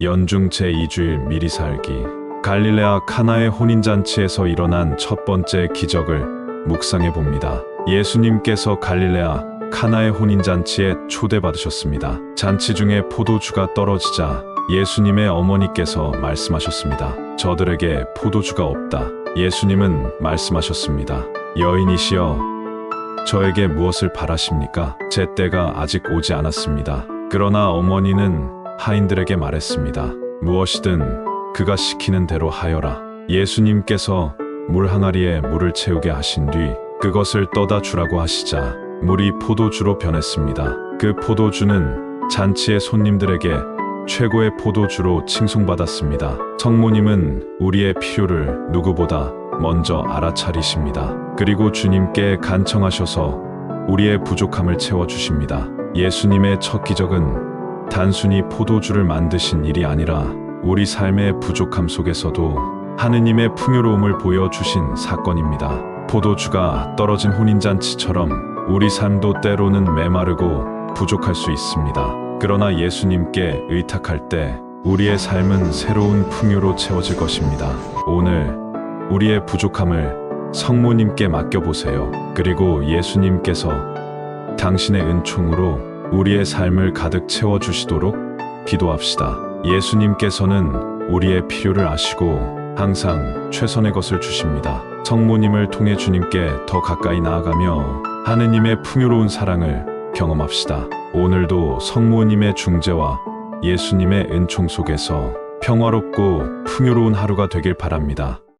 연중 제2주일 미리 살기 갈릴레아 카나의 혼인잔치에서 일어난 첫 번째 기적을 묵상해 봅니다. 예수님께서 갈릴레아 카나의 혼인잔치에 초대받으셨습니다. 잔치 중에 포도주가 떨어지자 예수님의 어머니께서 말씀하셨습니다. 저들에게 포도주가 없다. 예수님은 말씀하셨습니다. 여인이시여, 저에게 무엇을 바라십니까? 제 때가 아직 오지 않았습니다. 그러나 어머니는 하인들에게 말했습니다. 무엇이든 그가 시키는 대로 하여라. 예수님께서 물 항아리에 물을 채우게 하신 뒤 그것을 떠다 주라고 하시자 물이 포도주로 변했습니다. 그 포도주는 잔치의 손님들에게 최고의 포도주로 칭송받았습니다. 성모님은 우리의 필요를 누구보다 먼저 알아차리십니다. 그리고 주님께 간청하셔서 우리의 부족함을 채워주십니다. 예수님의 첫 기적은 단순히 포도주를 만드신 일이 아니라 우리 삶의 부족함 속에서도 하느님의 풍요로움을 보여주신 사건입니다. 포도주가 떨어진 혼인잔치처럼 우리 삶도 때로는 메마르고 부족할 수 있습니다. 그러나 예수님께 의탁할 때 우리의 삶은 새로운 풍요로 채워질 것입니다. 오늘 우리의 부족함을 성모님께 맡겨보세요. 그리고 예수님께서 당신의 은총으로 우리의 삶을 가득 채워주시도록 기도합시다. 예수님께서는 우리의 필요를 아시고 항상 최선의 것을 주십니다. 성모님을 통해 주님께 더 가까이 나아가며 하느님의 풍요로운 사랑을 경험합시다. 오늘도 성모님의 중재와 예수님의 은총 속에서 평화롭고 풍요로운 하루가 되길 바랍니다.